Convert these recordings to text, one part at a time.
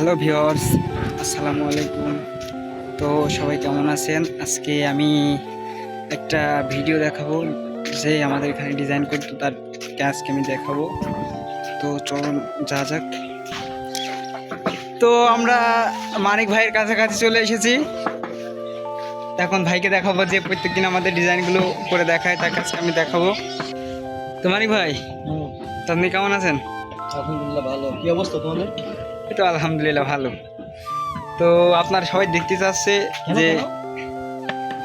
Hello viewers আসসালামু আলাইকুম তো সবাই কেমন আছেন? আজকে আমি একটা ভিডিও দেখাবো যে আমাদের এখানে ডিজাইন করতো তার আজকে আমি দেখাবো। তো চলুন যা যাক। তো আমরা মানিক ভাইয়ের কাছাকাছি চলে এসেছি। এখন ভাইকে দেখাবো যে প্রত্যেকদিন আমাদের ডিজাইনগুলো করে দেখায় তার কাছে আমি দেখাবো। তো মানিক ভাই তো আপনি কেমন আছেন? আলহামদুলিল্লাহ ভালো। কি অবস্থা তোমাদের? তো আলহামদুলিল্লাহ ভালো। তো আপনার সবাই দেখতে চাচ্ছে যে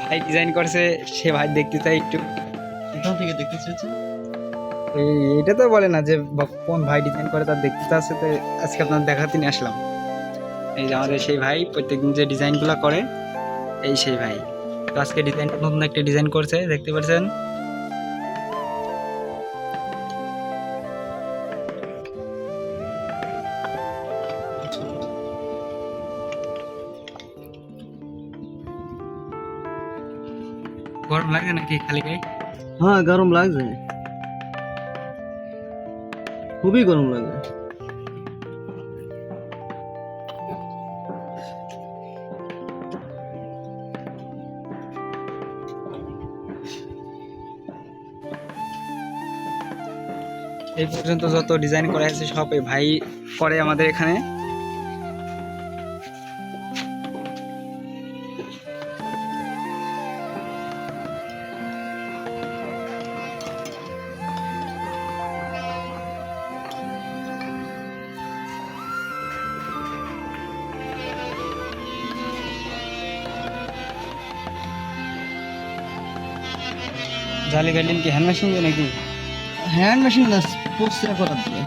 ভাই ডিজাইন করছে সে ভাই দেখতে চাই একটু। থেকে দেখতে চেয়েছে এই এটা তো বলে না যে কোন ভাই ডিজাইন করে তার দেখতে চাচ্ছে তো আজকে আপনার দেখাতে নিয়ে আসলাম। এই যে আমাদের সেই ভাই প্রত্যেকদিন যে ডিজাইনগুলো করে এই সেই ভাই। তো আজকে ডিজাইন নতুন একটা ডিজাইন করছে দেখতে পাচ্ছেন? গরম লাগে নাকি খালি গায়ে? হ্যাঁ গরম লাগছে। খুবই গরম লাগছে। এই পর্যন্ত যত ডিজাইন করা আছে সব এই ভাই করে আমাদের এখানে। জালি গার্ডেন কি হ্যান্ড মেশিন দিয়ে নাকি হ্যান্ড মেশিন না পোস্টার করার দিয়ে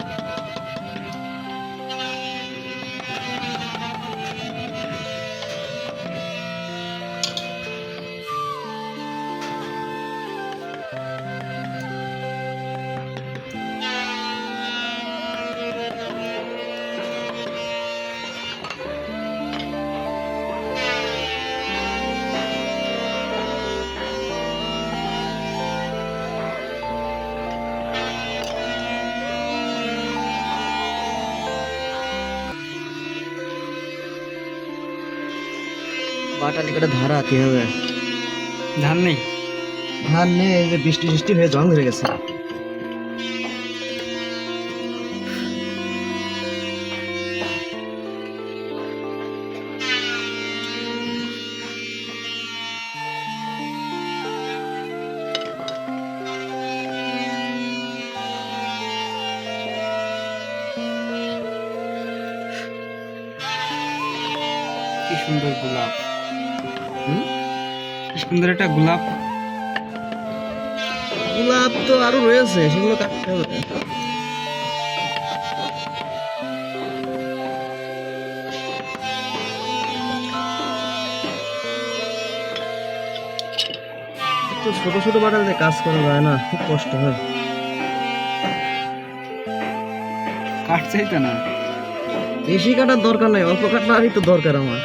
বাটালি করে ধারা আতে হবে। ধান নেই? ধান নেই এই যে বৃষ্টি বৃষ্টি হয়ে জং ধরে গেছে। কি সুন্দর গোলাপ? কি সুন্দর একটা গোলাপ। গোলাপ তো আরও রয়েছে সেগুলো কাটতে হবে। তো ছোট ছোট বাটাতে কাজ করা যায় না খুব কষ্ট হয়। কাটছেই তো না। বেশি কাটার দরকার নাই অল্প কাটনারই তো দরকার আমার।